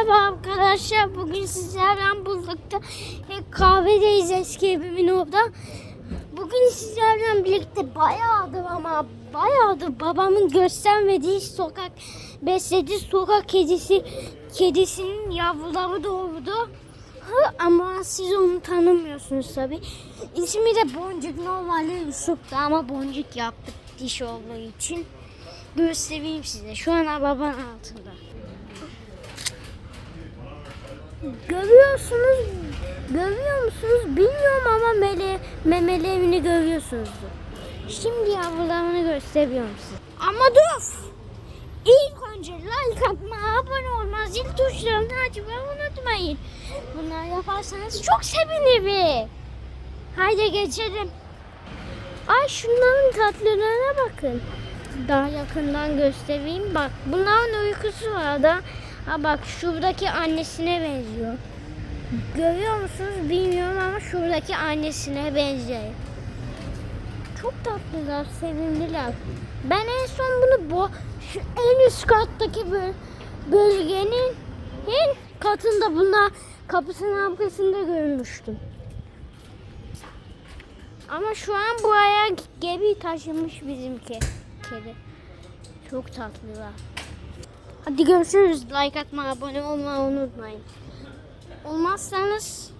Merhaba arkadaşlar. Bugün sizlerle birlikte e, kahvedeyiz eski evimin orada. Bugün sizlerle birlikte bayağıdır ama bayağıdır babamın göstermediği sokak beslediği sokak kedisi kedisinin yavruları doğurdu. Hı, ama siz onu tanımıyorsunuz tabi. İsmi de Boncuk normalde Yusuf'tu ama Boncuk yaptık diş olduğu için. Göstereyim size. Şu an arabanın altında. Görüyorsunuz, görüyor musunuz bilmiyorum ama mele, memeli evini görüyorsunuzdur. Şimdi yavrularını gösteriyorum size. Ama dur! İlk önce like atmayı, abone olmayı, zil tuşlarını açmayı unutmayın. Bunları yaparsanız çok sevinirim. Haydi geçelim. Ay şunların tatlılığına bakın. Daha yakından göstereyim. Bak bunların uykusu var da. Ha bak şuradaki annesine benziyor. Görüyor musunuz bilmiyorum ama şuradaki annesine benziyor. Çok tatlılar, sevimliler. Ben en son bunu bu şu en üst kattaki böl- bölgenin en katında bunlar kapısının arkasında görmüştüm. Ama şu an buraya gemi taşımış bizimki kedi. Çok tatlılar. Hadi görüşürüz. Like atmayı, abone olmayı unutmayın. Olmazsanız